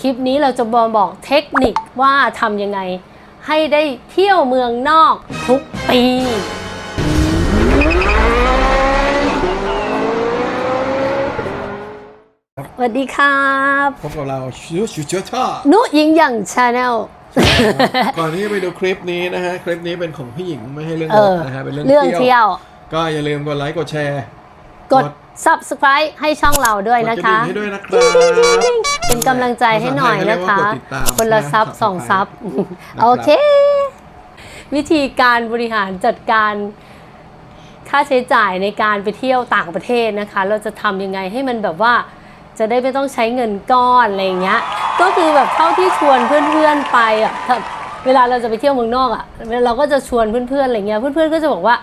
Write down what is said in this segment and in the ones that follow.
คลิปนี้เราจะมาบอกเทคนิคว่าทำยังไง ให้ได้เที่ยวเมืองนอกทุกปี สวัสดีครับพบกับเราชิวชิวเชื้อชานุยิงอย่างชาแนล ก่อนที่จะไปดูคลิปนี้นะฮะ คลิปนี้เป็นของพี่หญิงไม่ให้เรื่องเอรถอนะฮะ เป็นเรื่องเรื่องเที่ยวก็อย่าลืมกดไลค์กดแชร์ กด subscribe ให้ช่องเราด้วยกนะดกระคะดิ่งให้ด้วยนะครับเป็นกำลังใจให้หน่อยภาษาไทนะเรีกว่าคะกดติดตามคนละซับนะสองซับนะครับโอเค วิธีการบริหารจัดการค่าใช้จ่ายในการไปเที่ยวต่างประเทศนะคะ เราจะทำยังไงให้มันแบบว่าจะได้ไม่ต้องใช้เงินก้อนอะไรอย่างเงี้ย ก็คือแบบเท่าที่ชวนเพื่อนๆไปอะถ้าเวลาเราจะไปเที่ยวเมืองนอกอะเราก็จะชวนเพื่อนๆอะไรเงี้ยเพื่อนๆก็จะบอกว่า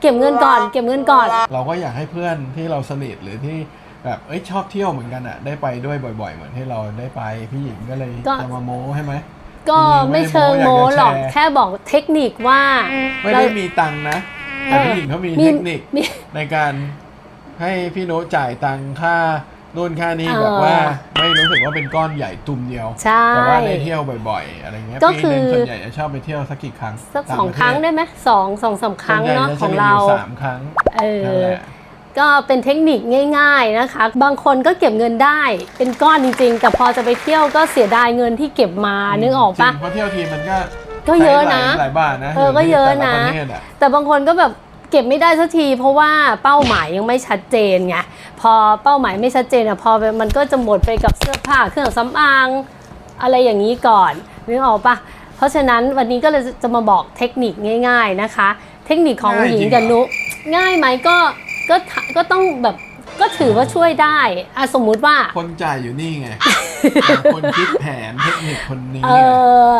เก็บเงินก่อน เก็บเงินก่อน เราก็อยากให้เพื่อนที่เราสนิทหรือที่แบบเอ้ยชอบเที่ยวเหมือนกันอะ ได้ไปด้วยบ่อย ๆ เหมือนที่เราได้ไปพี่หญิงก็เลยก็ จะมาโม้ใช่ไหม ก็ไม่เชิงโม้หรอก อยากจะแชร์ แค่บอกเทคนิคว่า ไม่เราได้มีตังค์นะแต่พี่หญิงเขามีมีเทคนิค มี ในการให้พี่โน้ตจ่ายตังค่า นู่นค่านี้เออแบบว่าไม่รู้สึกว่าเป็นก้อนใหญ่ตุ่มเดียว ใช่แต่ว่าได้เที่ยวบ่อยๆ อะไรเงี้ยก็ปีคือหนึงส่วนใหญ่จะชอบไปเที่ยวสักกี่ครั้งสักต่าสองประครั้งเทศได้ไหมสองสองสามครั้งส่วนใหญ่เนาะจะของฉลี่ยเรายู่สามครั้งเอนั่นอ แหละ ก็เป็นเทคนิคง่าย ๆนะคะ บางคนก็เก็บเงินได้เป็นก้อนจริงๆ แต่พอจะไปเที่ยวก็เสียดายเงินที่เก็บมานึกออกปะ จริงเพราะเที่ยวทีมันก็ก็เยอะนะใช้หลายหลายบาทนะเออก็เยอะนะ แต่ลปรเทศอแต่บางคนก็แบบ เก็บไม่ได้สักที เพราะว่าเป้าหมายยังไม่ชัดเจนไงพอเป้าหมายไม่ชัดเจนอะพอมันก็จะหมดไปกับเสื้อผ้าเครื่องสำอางอะไรอย่างนี้ก่อนนึกออกปะเพราะฉะนั้นวันนี้ก็เลยจะมาบอกเทคนิคง่าย ๆนะคะ เทคนิคของหญิงกับนุง่ายไหมก็ก็ก็ต้องแบบก็ถือว่าช่วยได้อะสมมุติว่าคนจ่ายอยู่นี่ไง คนคิดแผนเทคนิคคนนี้เอไงอ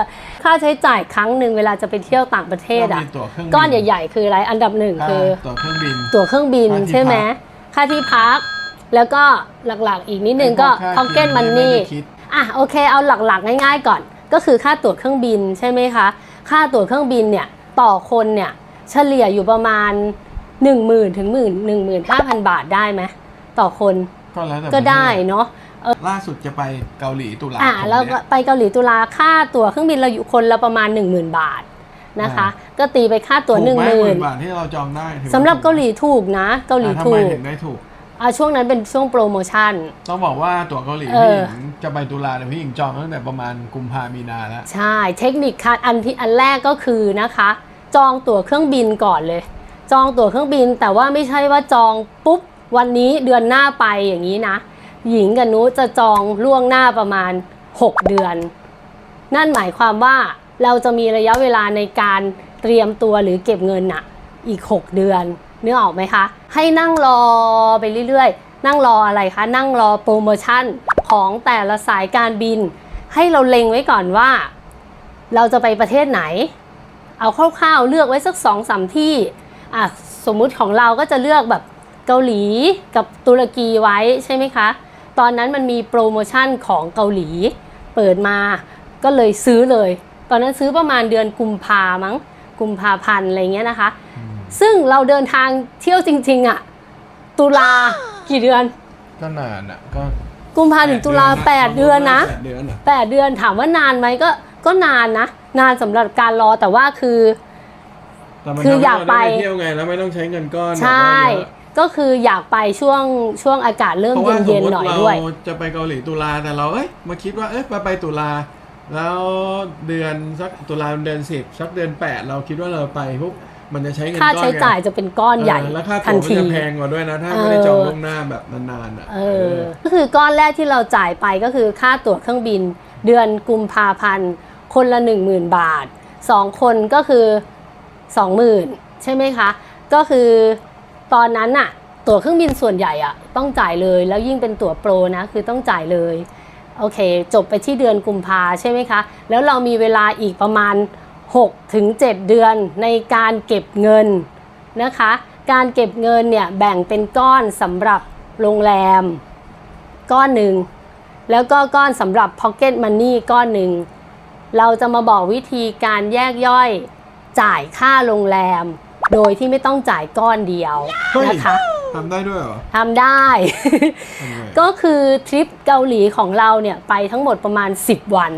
ค่าใช้จ่ายครั้งหนึ่งเวลาจะไปเที่ยวต่างประเทศก็อะมีตั๋วเครื่องบิก้อนใหญ่ ๆ คืออะไรอันดับหนึ่งค่าคือตั๋วเครื่องบินตั๋วเครื่องบินค่าที่ใช่ไหมพักค่าที่พัก แล้วก็หลักๆอีกนิดนึงก็ไอ้พวพ็อกเก็ตค่ามันกินี่ไได้คิดอะโอเคเอาหลักๆ ง่าย ๆ ก่อน ก็คือค่าตั๋วเครื่องบินใช่ไหมคะค่าตั๋วเครื่องบินเนี่ยต่อคนเนี่ยเฉลี่ยอยู่ประมาณ 1 0,000 ถึงหมื่นหนึ่งหมื่นห้าพันบาทได้ไหมต่อคนก็แล้วแต่ก็ได้ประเทศเนาะ ล่าสุดจะไปเกาหลีตุลาอะคมแล้วเนี่ยไปเกาหลีตุลาค่าตั๋วเครื่องบินเราอยู่คนละประมาณ 10,000 บาทนะคะ ก็ตีไปค่าตั๋วถูกไ10,000บาทที่เราจองได้ถือว่สำหรับเกาหลีถูกนะ เกาหลีอะทำถูไมกถึงได้ถูกอะช่วงนั้นเป็นช่วงโปรโมชั่น ต้องบอกว่าตั๋วเกาหลีเออพี่หญิงจะไปตุลาเนี่ยพี่หญิงจองตั้งแต่ประมาณกุมภามีนาแล้ว ใช่เทคนิคค่ะอันที่อันแรกก็คือนะคะ จองตั๋วเครื่องบินก่อนเลย จองตั๋วเครื่องบินแต่ว่าไม่ใช่ว่าจองปุ๊บวันนี้เดือนหน้าไปอย่างนี้นะ หญิงกับนุจะจองล่วงหน้าประมาณ 6 เดือน นั่นหมายความว่าเราจะมีระยะเวลาในการเตรียมตัวหรือเก็บเงินน่ะอีก 6 เดือนเนึกออกไหมคะ ให้นั่งรอไปเรื่อยๆ นั่งรออะไรคะ นั่งรอโปรโมชั่นของแต่ละสายการบิน ให้เราเล็งไว้ก่อนว่า เราจะไปประเทศไหน เอาคร่าวๆเลือกไว้สักสองสามที่อะสมมุติของเราก็จะเลือกแบบเกาหลีกับตุรกีไว้ใช่ไหมคะ ตอนนั้นมันมีโปรโมชั่นของเกาหลี เปิดมาก็เลยซื้อเลย ตอนนั้นซื้อประมาณเดือนกุมภามั้งกุมภาพันธ์อะไรเงี้ยนะคะ ซึ่งเราเดินทางเที่ยวจริง ๆอะตุลากี่เดือน ก็นานอะก็กุมภาถึงตุลาแปดเดือนนะแปดเดือนอะแปดเดือนถามว่านานไหมก็ก็นานนะ นานสำหรับการรอแต่ว่าคือ แต่มันคือทำให้อยากเรไปด้เที่ยวไงแล้วไม่ต้องใช้เงินก้อนใช่แบบว่าเยอะ ก็คืออยากไปช่วงช่วงอากาศเริ่มเพราะว่าสมเย็นมๆติหน่อยเราด้วยจะไปเกาหลีตุลาแต่เราเอ้ยมาคิดว่าเอ้ยไปไปตุลาแล้วเดือนสักตุลาเดือนสิบสักเดือนแปดเราคิดว่าเราไปปุ๊บมันจะใช้เงินก้ค่าอนไงใช้จ่ายจะเป็นก้อนใหญ่เออแล้วค่าทัตั๋นวมันทีจะแพงกว่าด้วยนะ ถ้าเออไม่ได้จองล่วงหน้าแบบนานๆอะเออก็คือก้อนแรกที่เราจ่ายไปก็คือค่าตั๋วเครื่องบิน เดือนกุมภาพันธ์คนละ 1 0,000 บาท 2 คนก็คือ 20,000 ใช่ไหมคะ ก็คือ ตอนนั้นอะตั๋วเครื่องบินส่วนใหญ่อะต้องจ่ายเลย แล้วยิ่งเป็นตั๋วโปรนะคือต้องจ่ายเลยโอเค จบไปที่เดือนกุมภาใช่ไหมคะ แล้วเรามีเวลาอีกประมาณ6ถึง7เดือนในการเก็บเงินนะคะ การเก็บเงินเนี่ยแบ่งเป็นก้อนสำหรับโรงแรม ก้อนหนึ่งแล้วก็ก้อนสำหรับ Pocket Money ก้อนหนึ่งเราจะมาบอกวิธีการแยกย่อยจ่ายค่าโรงแรม โดยที่ไม่ต้องจ่ายก้อนเดียวเฮ้ยนะคะทำได้ด้วยเหรอทำได้ทำไงก็คือทริปเกาหลีของเราเนี่ยไปทั้งหมดประมาณ 10 วัน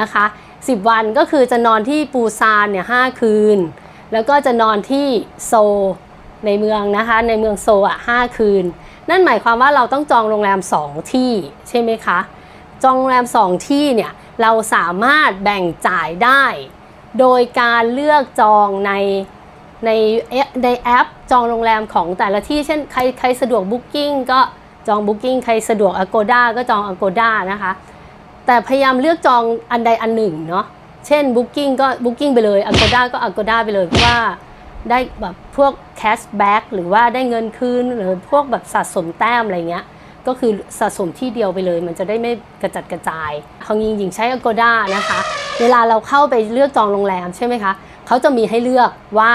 นะคะ 10 วันก็คือจะนอนที่ปูซานเนี่ยหคืน แล้วก็จะนอนที่โซลในเมืองนะคะในเมืองโซลอะห้าคืน นั่นหมายความว่าเราต้องจองโรงแรม 2 ที่ใช่ไหมคะ จองโรงแรม 2 ที่เนี่ยเราสามารถแบ่งจ่ายได้ โดยการเลือกจองใน ในแอปในแอปจองโรงแรมของแต่ละที่เช่นใครใครสะดวก Booking ก็จอง Booking ใครสะดวก Agoda ก็จอง Agoda นะคะ แต่พยายามเลือกจองอันใดอันหนึ่งเนาะเช่น Booking ก็ Booking ไปเลย Agoda ก็ Agoda ไปเลยเพราะว่าได้แบบพวก cashback หรือว่าได้เงินคืนหรือพวกแบบสะสมแต้มอะไรเงี้ยก็คือสะสมที่เดียวไปเลย มันจะได้ไม่กระจัดกระจายของยิงหญิงใช้ Agoda นะคะ เวลาเราเข้าไปเลือกจองโรงแรมใช่ไหมคะเขาจะมีให้เลือกว่า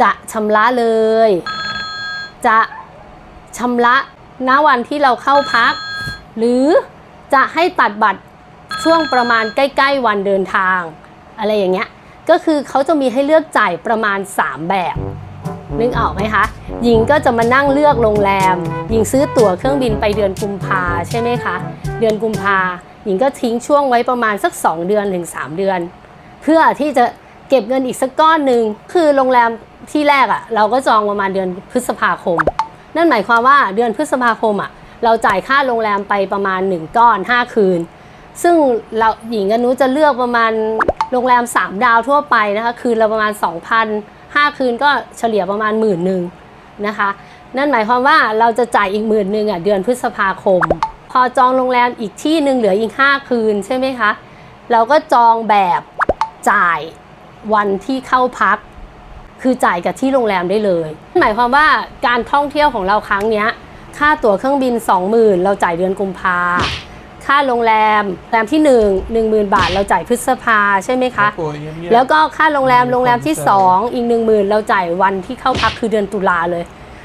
จะชำระเลย จะชำระณวันที่เราเข้าพัก หรือจะให้ตัดบัตรช่วงประมาณใกล้ ๆ วันเดินทาง อะไรอย่างเงี้ยก็คือเขาจะมีให้เลือกจ่ายประมาณ 3 แบบ นึกออกไหมคะหญิงก็จะมานั่งเลือกโรงแรมหญิงซื้อตั๋วเครื่องบินไปเดือนกุมภาใช่ไหมคะ เดือนกุมภาหญิงก็ทิ้งช่วงไว้ประมาณสัก 2 เดือนถึง 3 เดือน เพื่อที่จะ เก็บเงินอีกสักก้อนหนึ่งคือโรงแรมที่แรกอะ่ะ เราก็จองประมาณเดือนพฤษภาคม นั่นหมายความว่าเดือนพฤษภาคมอะ่ะ เราจ่ายค่าโรงแรมไปประมาณ 1 ก้อน 5 คืน ซึ่งเราหญิงกับนุจะเลือกประมาณโรงแรม 3 ดาวทั่วไปนะคะคืนละประมาณ 2,000 5 คืนก็เฉลี่ยประมาณหมื่นหนึ่งนะคะ นั่นหมายความว่าเราจะจ่ายอีกหมื่นหนึ่งอะเดือนพฤษภาคม พอจองโรงแรมอีกที่หนึ่งเหลืออีก 5 คืนใช่ไหมคะเราก็จองแบบจ่าย วันที่เข้าพัก คือจ่ายกับที่โรงแรมได้เลย หมายความว่าการท่องเที่ยวของเราครั้งเนี้ยค่าตั๋วเครื่องบิน 20,000 เราจ่ายเดือนกุมภาค่าโรงแรมแรมที่ 1 10,000 บาท เราจ่ายพฤษภาใช่ไหมคะโปรยเงียบๆแล้วก็ค่าโรงแรมมีโรงแรมที่ความใจ2อีก 10,000 เราจ่ายวันที่เข้าพักคือเดือนตุลาเลย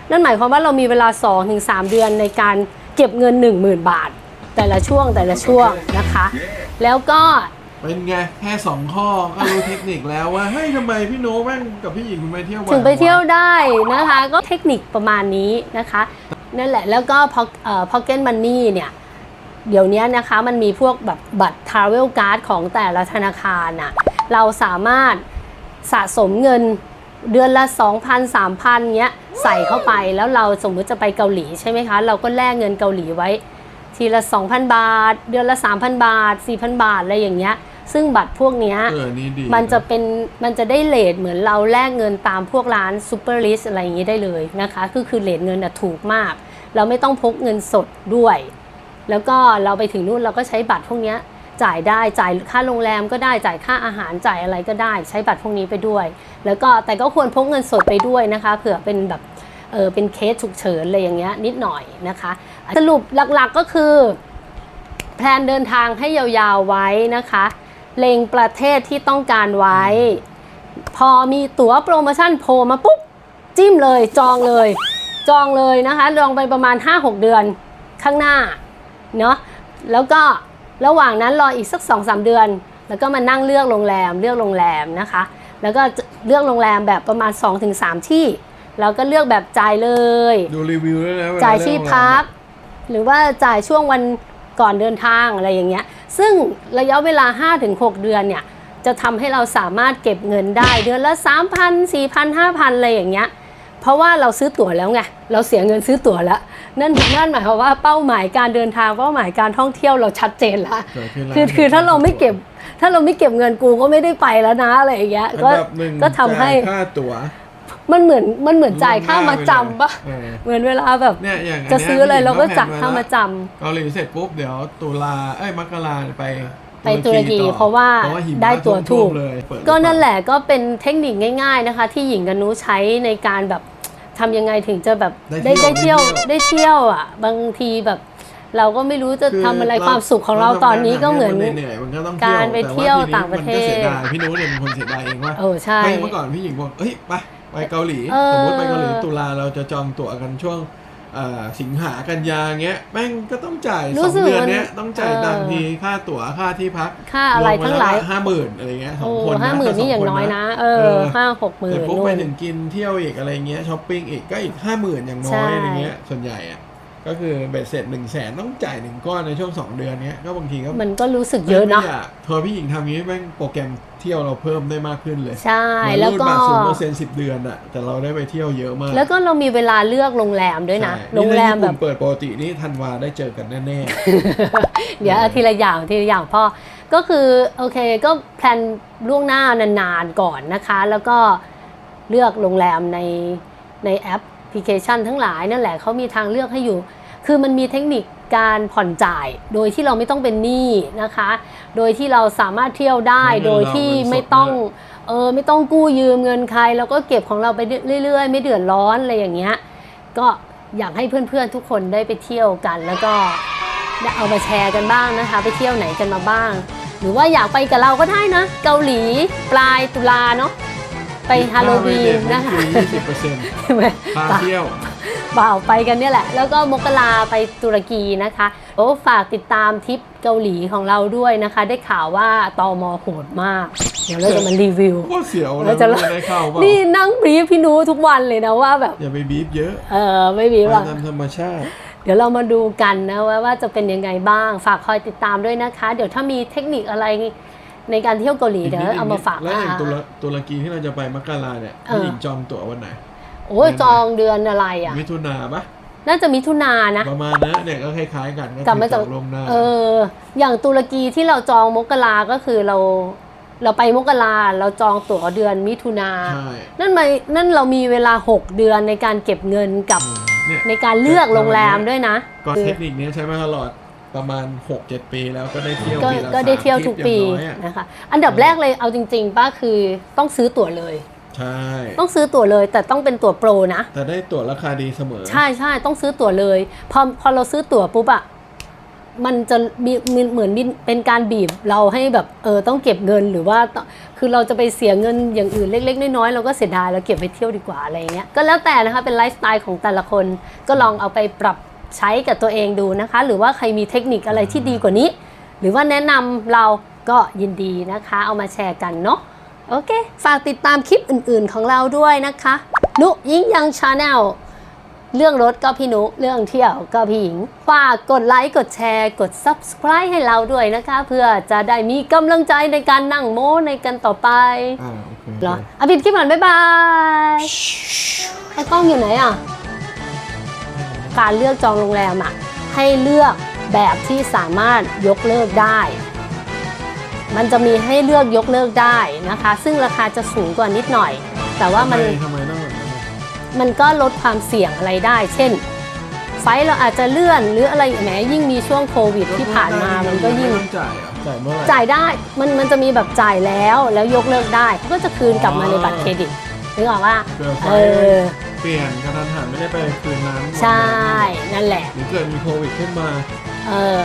นั่นหมายความว่าเรามีเวลา 2-3 เดือนในการเก็บเงิน 10,000 บาท แต่ละช่วงแต่ละช่วงนะคะ แล้วก็ เป็นไงแค่สองข้อก็รู้เทคนิคแล้วว่าเฮ้ยทำไมพี่โน้ตแม่งกับพี่หญิงคุณไปเที่ยวบ่อถึงไปเที่ยวได้นะคะ ก็เทคนิคประมาณนี้นะคะ นั่นแหละแล้วก็พอเอ่อ pocket money เนี่ย เดี๋ยวนี้นะคะมันมีพวกแบบบัตร travel card ของแต่ละธนาคารน่ะเราสามารถสะสมเงินเดือนละ 2,000 3,000เงี้ยใส่เข้าไปแล้วเราสมมุติจะไปเกาหลีใช่ไหมคะ เราก็แลกเงินเกาหลีไว้ ทีละ 2,000 บาท เดือนละ 3,000 บาท 4,000 บาท อะไรอย่างเงี้ย ซึ่งบัตรพวกเนี้ยเออนี่ดีมันจะเป็นมันจะได้เลทเหมือนเราแลกเงินตามพวกร้านซูเปอร์ลิสอะไรอย่างนี้ได้เลยนะคะก็คือเลทเงินน่ะถูกมาก เราไม่ต้องพกเงินสดด้วย แล้วก็เราไปถึงนู่นเราก็ใช้บัตรพวกเนี้ยจ่ายได้จ่ายค่าโรงแรมก็ได้จ่ายค่าอาหารจ่ายอะไรก็ได้ ใช้บัตรพวกนี้ไปด้วย แล้วก็แต่ก็ควรพกเงินสดไปด้วยนะคะเผื่อเป็นแบบเออเป็นเคสฉุกเฉินอะไรอย่างเงี้ยนิดหน่อยนะคะ สรุปหลักๆก็คือ แพลนเดินทางให้ยาวๆไว้นะคะ เล็งประเทศที่ต้องการไว้ พอมีตั๋วโปรโมชั่นโผล่มาปุ๊บ จิ้มเลยจองเลย จองเลยนะคะลองไปประมาณ 5-6 เดือนข้างหน้าเนาะแล้วก็ระหว่างนั้นรออีกสัก 2-3 เดือน แล้วก็มานั่งเลือกโรงแรมเลือกโรงแรมนะคะ แล้วก็เลือกโรงแรมแบบประมาณ 2-3 ที่แล้วก็เลือกแบบจ่ายเลย ดูรีวิวด้วยนะเวลจ่ายที่เรื่องพัก หรือว่าจ่ายช่วงวันก่อนเดินทางอะไรอย่างเงี้ย ซึ่งระยะเวลา 5-6 เดือนเนี่ยจะทำให้เราสามารถเก็บเงินได้เดือนละ 3,000 4,000 5,000 อะไรอย่างเงี้ยเพราะว่าเราซื้อตั๋วแล้วไงเราเสียเงินซื้อตั๋วแล้ว นั่นนั่นหมายความว่าเป้าหมายการเดินทางเป้าหมายการท่องเที่ยวเราชัดเจนแล้วเกิดขึ้นแล้วคือคือถ้าเราไม่เก็บ ถ้าเราไม่เก็บเงินกูก็ไม่ได้ไปแล้วนะอะไรอย่างเงี้ยอันก็ดับหนึ่งก็ทำให้จ่ายค่าตั๋ว มันเหมือนมันเหมือนจ่ายค่ามาจำปะเออเหมือนเวลาแบบเนี่ยอย่างนจะเนี้ยซื้ออะไรเราก็จ่ายพี่หญิงค่ามาจเกาหลีเสร็จปุ๊บเดี๋ยวตุลาเอ้ยมกราไปไปตุรกีต่อเพราะว่าเพราะว่าหิมะได้ตั๋วถูกท่มๆเลยเปิดำก็นั่นแหละก็เป็นเทคนิคง่าย ๆนะคะ ที่หญิงกับนุใช้ในการแบบทำยังไงถึงจะแบบได้ได้เที่ยวได้เที่ยวอะ บางทีแบบเราก็ไม่รู้จะคือทำอะไรความสุขของเราตอนนี้ก็เหมือนเหนื่อยๆมันก็ต้องการไปเที่ยวแต่ต่างประเทศมันก็เสียดายพี่นุ้ยเนี่ยเป็นคนเสียดายเองว่าเออใช่ไม่เมื่อก่อนพี่หญิงบอกเอ้ยไป ไปเกาหลี เออ สมมติไปเกาหลีตุลาเราจะจองตั๋วกันช่วงเอ่อสิงหากันยาเงี้ยแม่งก็ต้องจ่ายรู้สองสึกเดือนมันเนี้ยต้องจ่ายเออตังค์ทีค่าตั๋วค่าที่พักค่าอะไรทั้งหลาย ห้าหมื่นอะไรเงี้ยสอโอ้งคนห้าหมื่นนี่อย่างน้อยนะ เออห้าหกหมื่เสร็นจปุ๊บนู่ไปน ถึงกินเที่ยวอีกอะไรเงี้ยช้อปปิ้งอีกก็อีกห้าหมื่นอย่างน้ใช่ อยอะไรเงี้ยส่วนใหญ่อะ ก็คือเบ็ดเสร็จหนึ่งแสนต้องจ่ายหนึ่งก้อนในช่วงสองเดือนเนี้ยก็บางทีก็มันก็รู้สึกเยอะเนาะไม่ยกพอพี่หญิงทำงี้แม่งโปรแกรมเที่ยวเราเพิ่มได้มากขึ้นเลย ใช่เหมือนแล้วรูดก็บัตรศูนย์เปอร์เซ็นต์สิบเดือนอะแต่เราได้ไปเที่ยวเยอะมาก แล้วก็เรามีเวลาเลือกโรงแรมด้วยนะใช่โรงแรมแบบนี่ถ้าญี่ปุ่นเปิดปกตินี่ธันวาได้เจอกันแน่เดี๋ยวทีละอย่างทีละอย่างพ่อก็คือโอเคก็แพลนล่วงหน้านานๆก่อนนะคะ แล้วก็เลือกโรงแรมในในแอปพ ลิเคชันทั้งหลายนั่นแหละเขามีทางเลือกให้อยู่ คือมันมีเทคนิคการผ่อนจ่าย โดยที่เราไม่ต้องเป็นหนี้นะคะ โดยที่เราสามารถเที่ยวได้โดยที่ไม่ต้องเออไม่ต้องกู้ยืมเงินใครแล้วก็เก็บของเราไปเรื่อย ๆ ไม่เดือดร้อนอะไรอย่างเงี้ยก็อยากให้เพื่อนๆทุกคนได้ไปเที่ยวกัน แล้วก็ได้เอามาแชร์กันบ้างนะคะ ไปเที่ยวไหนกันมาบ้าง หรือว่าอยากไปกับเราก็ได้นะ เกาหลีปลายตุลาเนาะ ไปๆฮาโลวีนนะคะยี่สิบเปอร์เซ็นต์ใช่ไหมพาเที่ยวเปล่าไปกันเนี่ยแหละ แล้วก็มกราไปตุรกีนะคะ โอ้ฝากติดตามทริปเกาหลีของเราด้วยนะคะ ได้ข่าวว่าตอมอโหดมาก เดี๋ยวเราจะมารีวิวโคตรเสียวแล้นะวจะไม่ได้เข้าเปล่านี่นั่งบรีฟพี่นูทุกวันเลยนะว่าแบบ อย่าไปบีบเยอะ เออไม่มีไปว่าตามธรรมชาติเดี๋ยวเรามาดูกันนะว่าว่าจะเป็นยังไงบ้าง ฝากคอยติดตามด้วยนะคะ เดี๋ยวถ้ามีเทคนิคอะไร ในการเที่ยวเกาหลีเดี๋ยวเอามาฝากแล้วอย่างอะตุรตุรกีที่เราจะไปมักกะลาเนี่ยเออพี่หญิงจองตั๋ววันไหน โอ้ยจองเดือนอะไรอะมิถุนาปะน่าจะมิถุนานะ ประมาณนั้นเนี่ยก็คล้ายๆกันก็กลับมาคือจากจองล่วงหน้าเออ อย่างตุรกีที่เราจองมกรา ก็คือเรา เราไปมกราเราจองตั๋วเดือนมิถุนาใช่นั่นหมายนั่นเรามีเวลา 6 เดือนในการเก็บเงินกับอืมเนี่ยในการเลือกโรงแรมด้วยนะ ก็เทคนิคนี้ใช้มาตลอด ประมาณ 6-7 ปีแล้วก็ได้เที่ยวก็ปีละก็ได้เที่ยวสามทุกทริปีอย่างน้อยอะนะคะ อันดับแรกเลยเอาจริง ๆ ป้าคือต้องซื้อตั๋วเลย ใช่ ต้องซื้อตั๋วเลยแต่ต้องเป็นตั๋วโปรนะ แต่ได้ตั๋วราคาดีเสมอ ใช่ใช่ต้องซื้อตั๋วเลย พอพอเราซื้อตั๋วปุ๊บอะมันจะมีมีเหมือนมีเป็นการบีบเราให้แบบเออต้องเก็บเงินหรือว่าต้องคือเราจะไปเสียเงินอย่างอื่นเล็ก ๆ น้อยๆเราก็เสียดายเราเก็บไปเที่ยวดีกว่าอะไรเงี้ยก็แล้วแต่นะคะเป็นไลฟ์สไตล์ของแต่ละคนก็ลองเอาไปปรับ ใช้กับตัวเองดูนะคะ หรือว่าใครมีเทคนิคอะไรที่ดีกว่านี้ หรือว่าแนะนำเราก็ยินดีนะคะ เอามาแชร์กันเนาะโอเค ฝากติดตามคลิปอื่นๆของเราด้วยนะคะ นุยิ่งยังชาแนลเรื่องรถก็พี่นุ เรื่องเที่ยวก็พี่หญิง ฝากกดไลค์ กดแชร์ กด subscribe ให้เราด้วยนะคะ เพื่อจะได้มีกำลังใจในการนั่งโม้ในกันต่อไปอ่าโอเคเหรออะปิดคลิปก่อนบ๊ายบายไอ้กล้องอยู่ไหนอะ การเลือกจองโรงแรมอะให้เลือกแบบที่สามารถยกเลิกได้ มันจะมีให้เลือกยกเลิกได้นะคะ ซึ่งราคาจะสูงกว่านิดหน่อย แต่ว่ามันทำไทำไมต้องแบบนั้นอะมันก็ลดความเสี่ยงอะไรได้ เช่น ไฟล์เราอาจจะเลื่อนหรืออะไรแหมยิ่งมีช่วงโควิดที่ผ่านมามันก็ยิ่ง ไต้องจ่ายเหรอจ่ายเมื่อไหร่จ่ายได้ มันมันจะมีแบบจ่ายแล้วแล้วยกเลิกได้เขาก็จะคืนกลับมาในบัตรเครดิตนึกออกว่าเกิดไฟเออเปลี่ยนกระทันหันไม่ได้ไปคืนนั้นใช่ นั่นแหละ หรือเกิดมีโควิดขึ้นมา เออ